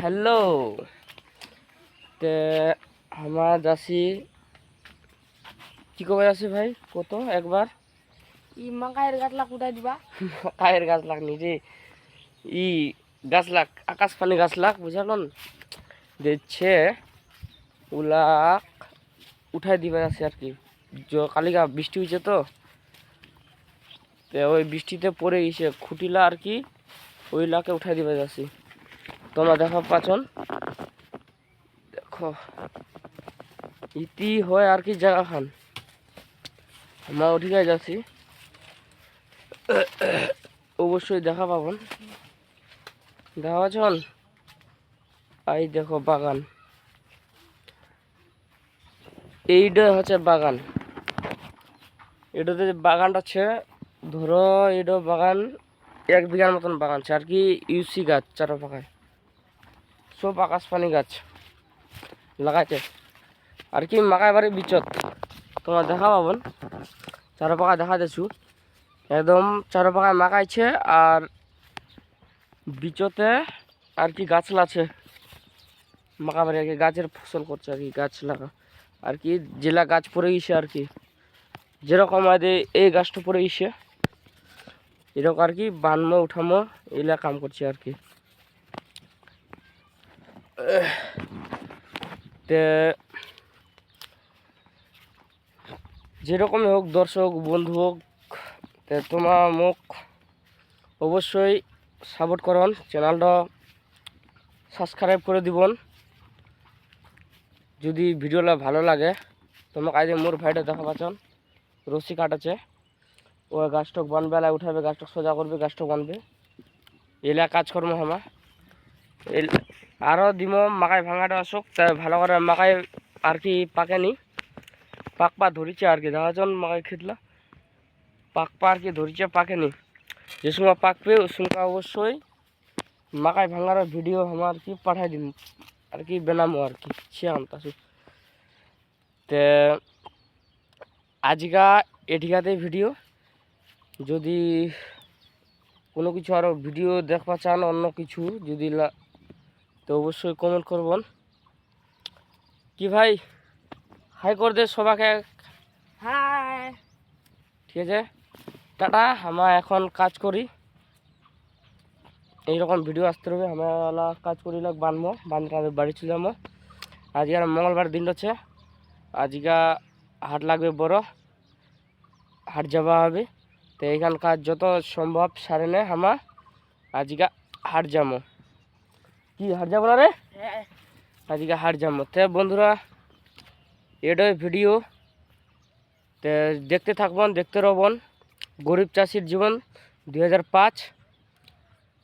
Hello তে আমার যাচ্ছি কি কবে যাচ্ছি ভাই? কত? একবার? ই মাকায়ের গাছলা কোথায় দিবা। কায়ের গাছ লাগনি রে। ই গাছ লাগ আকাশ পানি গাছ লাগ বুঝালন দেখছে ওলা উঠাই দিবে আছে আর কি। জ- কালিকা বৃষ্টি হয়েছে তো। তে ওই বৃষ্টিতে পড়ে গেছে। খুঁটিলা আর কি ওই লাকে উঠাই দিবে যাচ্ছি তোমরা দেখো পাচন। দেখো। ইতি হয় আর কি জায়গা খান। আমরা ওদিকে যাচ্ছি। অবশ্যই দেখা পাবেন। দেখা পাচ্ছেন এই দেখো বাগান। এইটা হচ্ছে বাগান। এটাতে বাগানটা আছে, ধরো এটা বাগান এক বিঘার মতন বাগান আছে। আর কি ইউসি গাছ চারো পাকায় সব আকাশপানি গাছ লাগাইছে। আর কি মাকায় বাড়ি বিচত। তোমার দেখা পাবেন চারো পাকা দেখা যাচ্ছু একদম চারো পাকায় মাকাইছে আর বিচতে আর কি গাছ আছে মাকা বাড়ি আর কি গাছের ফসল করছে আর কি, গাছ লাগা। আর কি জেলা গাছ পড়ে গেছে আর কি। যেরকম আদে এই গাছটা পড়ে গেছে, এরকম আর কি বানমো, উঠামো, এগুলা কাম করছে আর কি। যেরকমই হোক দর্শক, বন্ধু হোক তোমার মোক অবশ্যই সাপোর্ট করন চ্যানেলটা সাবস্ক্রাইব করে দিবন। যদি ভিডিওটা ভালো লাগে, তোমাকে আজ মোর ভাইটা দেখা পাচ্ছন রশি কাটাছে ও গাছটক বানবে এলা উঠাবে, গাছটক সোজা করবে, গাছটক বানবে। এলা কাজকর্ম হামা এল আরও দিম, মাকাই ভাঙাটা আসুক, তা ভালো করে মাকাই আর কি পাকেনি। পাক পা ধরিছে আর কি দেখাচ্ছন মাকাই খেতলা পাক পা আর কি ধরিছে পাকেনি। যে সময় পাকবে ওই সময় অবশ্যই মাকাই ভাঙার ভিডিও আমার কি পাঠাই দিম আর কি বেনামো আর কি সে আনতাছি। তে আজকা এটিকাতে ভিডিও যদি কোনো কিছু আরও ভিডিও দেখবা চান, অন্য কিছু যদি তো অবশ্যই কমেন্ট করবেন। কি ভাই? হাই কর দে সবাকে হাই ঠিক আছে? টাটা আমরা এখন কাজ করি। এইরকম ভিডিও আসতে হবে আমরা কাজ করি লাগ বানবো। বান্ধে আমাদের বাড়ি চলে যাব। আজকে মঙ্গলবার দিন হচ্ছে আজকে হাট লাগবে বড়। হাট যাওয়া হবে। তো এইখান কাজ যত সম্ভব সারে নে আমরা আজকে হাট যাব। কি হাট যাব না রে? হ্যাঁ। আজকে হাট যাব তো বন্ধুরা এটাই ভিডিও। তে দেখতে থাকবন দেখতে রহবন গরিব চাষির জীবন দুই হাজার পাঁচ।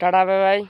Tata bye bye.